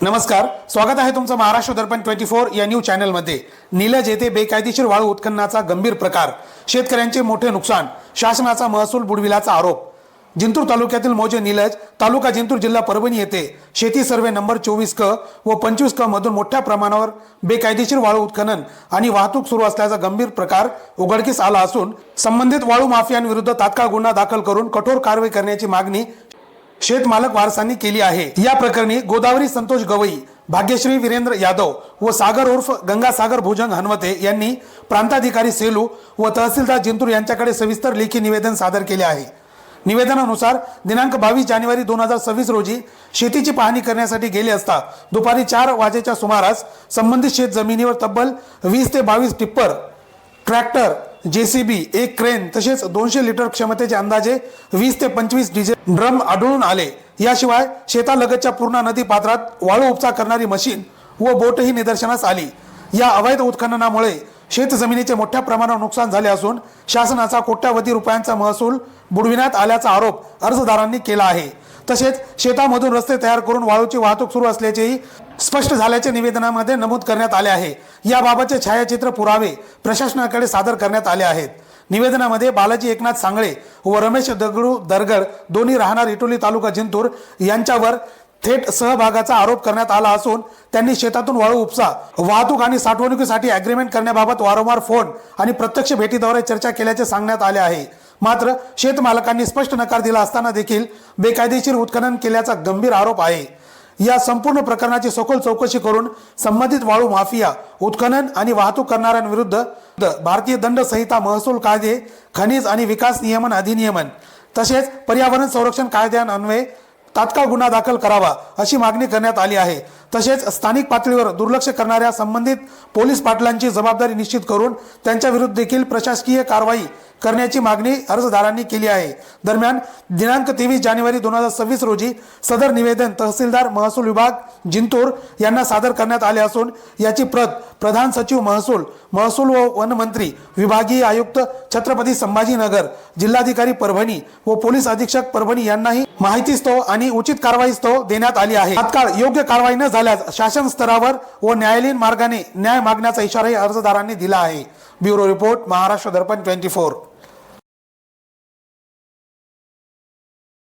नमस्कार स्वागत आहे तुमचं महाराष्ट्र दर्पण ट्वेंटी फोर या न्यूज चॅनलमध्ये नीलज येथे बेकायदेशीर वाळू उत्खननाचा गंभीर प्रकार शेतकऱ्यांचे मोठे नुकसान शासनाचा महसूल बुडविल्याचा आरोप. जिंतूर तालुक्यातील मोजे नीलज तालुका जिंतूर जिल्हा परभणी येथे शेती सर्वे नंबर चोवीस क व पंचवीस क मधून मोठ्या प्रमाणावर बेकायदेशीर वाळू उत्खनन आणि वाहतूक सुरू असल्याचा गंभीर प्रकार उघडकीस आला असून संबंधित वाळू माफियांविरुद्ध तात्काळ गुन्हा दाखल करून कठोर कारवाई करण्याची मागणी शेतमालक वारसांनी केली आहे. या प्रकरणी गोदावरी संतोष गवई भाग्यश्री वीरेंद्र यादव व सागर उर्फ गंगासागर भुजंग हनवते यांनी प्रांताधिकारी सेलू व तहसीलदार जिंतूर यांच्याकडे सविस्तर लेखी निवेदन सादर केले आहे. निवेदनानुसार दिनांक बावीस जानेवारी दोन हजार सव्वीस रोजी शेतीची पाहणी करण्यासाठी गेले असता दुपारी चार वाजेच्या सुमारास संबंधित शेत जमिनीवर तब्बल वीस ते बावीस टिप्पर ट्रॅक्टर जेसीबी एक क्रेन तसेच दोनशे लिटर क्षमतेचे अंदाजे वीस ते पंचवीस डिझेल ड्रम आढळून आले. याशिवाय शेतालगतच्या पूर्णा नदी पात्रात वाळू उपचार करणारी मशीन व बोटही निदर्शनास आली. या अवैध उत्खननामुळे शेत जमिनीचे मोठ्या प्रमाणावर नुकसान झाले असून शासनाचा कोट्यावधी रुपयांचा महसूल बुडविण्यात आल्याचा आरोप अर्जदारांनी केला आहे. तसेच शेतामधून रस्ते तयार करून वाळूची वाहतूक सुरू असल्याचेही स्पष्ट झाल्याचे निवेदनामध्ये नमूद करण्यात आले आहे. याबाबतचे छायाचित्र पुरावे प्रशासनाकडे सादर करण्यात आले आहेत. निवेदनामध्ये बालाजी एकनाथ सांगळे व रमेश दगडू दरगर दोन्ही राहणार इटोली तालुका जिंतूर यांच्यावर थेट सहभागाचा आरोप करण्यात आला असून त्यांनी शेतातून वाळू उपसा वाहतूक आणि साठवणुकीसाठी अग्रीमेंट करण्याबाबत वारंवार फोन आणि प्रत्यक्ष भेटीद्वारे चर्चा केल्याचे सांगण्यात आले आहे. मात्र शेतमालकांनी स्पष्ट नकार दिला असताना देखील बेकायदेशीर उत्खनन केल्याचा गंभीर आरोप आहे. या संपूर्ण प्रकरणाची सखोल चौकशी करून संबंधित वाळू माफिया उत्खनन आणि वाहतूक करणाऱ्यांविरुद्ध द- भारतीय दंड संहिता महसूल कायदे खनिज आणि विकास नियमन अधिनियमन तसेच पर्यावरण संरक्षण कायद्यान्वये तात्काळ गुन्हा दाखल करावा अशी मागणी करण्यात आली आहे. तसेच स्थानिक पातळीवर दुर्लक्ष करणाऱ्या संबंधित पोलीस पाटलांची जबाबदारी निश्चित करून त्यांच्या विरुद्ध देखील प्रशासकीय कारवाई करण्याची मागणी अर्जदारांनी केली आहे. दरम्यान दिनांक तेवीस जानेवारी दोन हजार सव्वीस रोजी सदर निवेदन तहसीलदार महसूल विभाग जिंतूर यांना सादर करण्यात आले असून याची प्रत प्रधान सचिव महसूल महसूल व वन मंत्री विभागीय आयुक्त छत्रपती संभाजीनगर जिल्हाधिकारी परभणी व पोलीस अधीक्षक परभणी यांनाही माहितीस्तव आणि उचित कारवाईस्तव देण्यात आली आहे. तात्काळ योग्य कारवाई न झाल्यास शासन स्तरावर व न्यायालयीन मार्गाने न्याय मागण्याचा इशाराही अर्जदारांनी दिला आहे. Bureau report Maharashtra Darpan twenty four